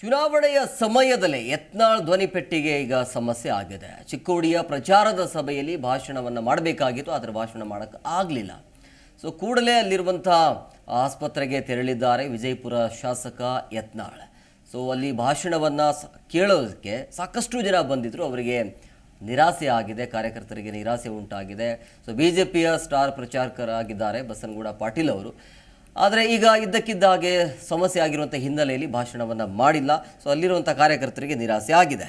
ಚುನಾವಣೆಯ ಸಮಯದಲ್ಲೇ ಯತ್ನಾಳ್ ಧ್ವನಿಪೆಟ್ಟಿಗೆ ಈಗ ಸಮಸ್ಯೆ ಆಗಿದೆ. ಚಿಕ್ಕೋಡಿಯ ಪ್ರಚಾರದ ಸಭೆಯಲ್ಲಿ ಭಾಷಣವನ್ನು ಮಾಡಬೇಕಾಗಿತ್ತು, ಆದರೆ ಭಾಷಣ ಮಾಡೋಕ್ಕೆ ಆಗಲಿಲ್ಲ. ಸೊ ಕೂಡಲೇ ಅಲ್ಲಿರುವಂಥ ಆಸ್ಪತ್ರೆಗೆ ತೆರಳಿದ್ದಾರೆ ವಿಜಯಪುರ ಶಾಸಕ ಯತ್ನಾಳ್. ಸೊ ಅಲ್ಲಿ ಭಾಷಣವನ್ನು ಕೇಳೋದಕ್ಕೆ ಸಾಕಷ್ಟು ಜನ ಬಂದಿದ್ದರು ಅವರಿಗೆ ನಿರಾಸೆ ಆಗಿದೆ, ಕಾರ್ಯಕರ್ತರಿಗೆ ನಿರಾಸೆ ಉಂಟಾಗಿದೆ. ಸೊ ಬಿ ಜೆ ಪಿಯ ಸ್ಟಾರ್ ಪ್ರಚಾರಕರಾಗಿದ್ದಾರೆ ಬಸನಗೌಡ ಪಾಟೀಲ್ ಅವರು. ಆದರೆ ಈಗ ಇದ್ದಕ್ಕಿದ್ದ ಹಾಗೆ ಸಮಸ್ಯೆ ಆಗಿರುವಂಥ ಹಿನ್ನೆಲೆಯಲ್ಲಿ ಭಾಷಣವನ್ನು ಮಾಡಿಲ್ಲ. ಸೊ ಅಲ್ಲಿರುವಂಥ ಕಾರ್ಯಕರ್ತರಿಗೆ ನಿರಾಸೆ ಆಗಿದೆ.